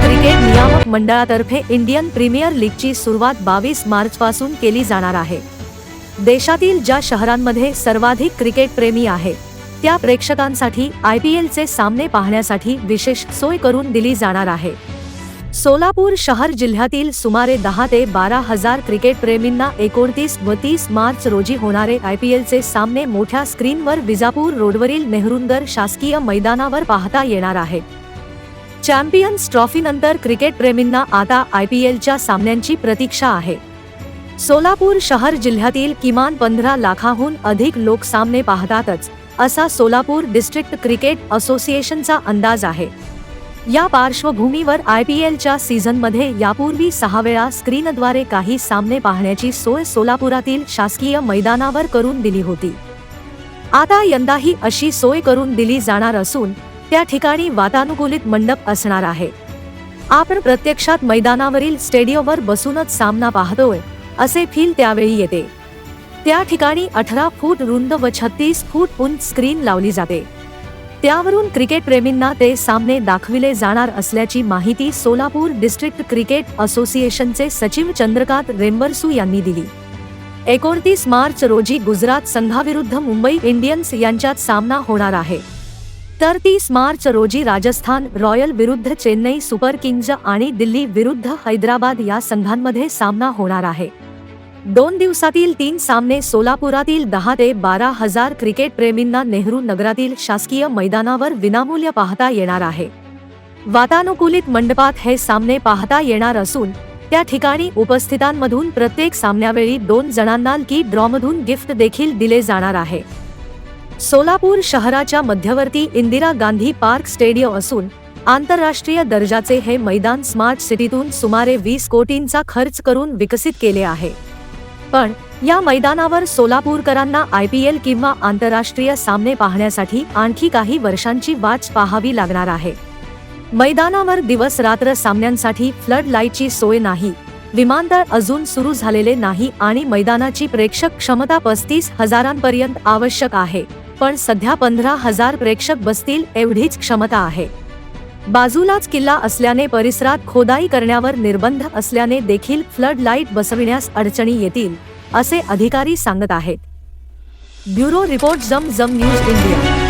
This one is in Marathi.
क्रिकेट नियामक मंडळातर्फे इंडियन प्रीमियर लीगची सुरुवात बावीस मार्चपासून केली जाणार आहे. देशातील ज्या शहरांमध्ये सर्वाधिक क्रिकेटप्रेमी आहेत त्या प्रेक्षकांसाठी आय पी एलचे सामने पाहण्यासाठी विशेष सोय करून दिली जाणार आहे. सोलापूर शहर जिल्ह्यातील सुमारे दहा ते बारा हजार क्रिकेट प्रेमींना एकोणतीस व तीस मार्च रोजी होणारे आय पी एलचे सामने मोठ्या स्क्रीनवर विजापूर रोडवरील नेहरूनगर शासकीय मैदानावर पाहता येणार आहे. चॅम्पियन्स ट्रॉफीनंतर क्रिकेट प्रेमींना आता आय पी एलच्या सामन्यांची प्रतीक्षा आहे. सोलापूर शहर जिल्ह्यातील किमान पंधरा लाखाहून अधिक लोक सामने पाहतातच. असा सोलापूर डिस्ट्रिक्ट क्रिकेट असोसिएशनचा अंदाज आहे. या पार्श्वभूमीवर आय पी एलच्या सीझनमध्ये यापूर्वी सहा वेळा स्क्रीनद्वारे काही सामने पाहण्याची सोय सोलापुरातील शासकीय मैदानावर करून दिली होती. आता यंदाही अशी सोय करून दिली जाणार असून त्या ठिकाणी वातानुकूलित मंडप असणार आहे. आपण प्रत्यक्षात मैदानावरील स्टेडियमवर बसूनच सामना पाहतोय असे फील त्यावेळी येते. त्या ठिकाणी अठरा फूट रुंद व छत्तीस फूट उंच स्क्रीन लावली जाते. त्यावरून क्रिकेट प्रेमींना ते सामने दाखविले जाणार असल्याची माहिती सोलापूर डिस्ट्रिक्ट क्रिकेट असोसिएशनचे सचिव चंद्रकांत रेंबरसू यांनी दिली. एकोणतीस मार्च रोजी गुजरात संघाविरुद्ध मुंबई इंडियन्स यांच्यात सामना होणार आहे. तर तीस मार्च रोजी राजस्थान रॉयल विरुद्ध चेन्नई सुपर किंग्ज आणि दिल्ली विरुद्ध हैदराबाद या संघांमध्ये सामना होणार आहे. दोन दिवसातील तीन सामने सोलापुरातील दहा ते बारा हजार क्रिकेट प्रेमींना नेहरू नगरातील शासकीय मैदानावर विनामूल्य पाहता येणार आहे. वातानुकूलित मंडपात हे सामने पाहता येणार असून त्या ठिकाणी उपस्थितांमधून प्रत्येक सामन्यावेळी दोन जणांना की ड्रॉमधून गिफ्ट देखील दिले जाणार आहे. सोलापूर शहराच्या मध्यवर्ती इंदिरा गांधी पार्क स्टेडियम असून आंतरराष्ट्रीय दर्जाचे हे मैदान स्मार्ट सिटीतून सुमारे वीस कोटींचा खर्च करून विकसित केले आहे. पण या मैदानावर सोलापूरकरांना आय पी एल किंवा आंतरराष्ट्रीय सामने पाहण्यासाठी आणखी काही वर्षांची वाच पाहावी लागणार आहे. मैदानावर दिवस रात्र सामन्यांसाठी फ्लड लाईटची सोय नाही विमानतळ अजून सुरू झालेले नाही आणि मैदानाची प्रेक्षक क्षमता पस्तीस हजारांपर्यंत आवश्यक आहे पण सध्या पंधरा हजार प्रेक्षक बसतील एवढीच क्षमता आहे. बाजूलाच किल्ला असल्याने परिसरात खोदाई करण्यावर निर्बंध असल्याने देखील फ्लड लाइट बसविण्यास अडचणी येतील असे अधिकारी सांगत आहेत. ब्युरो रिपोर्ट जम जम न्यूज इंडिया.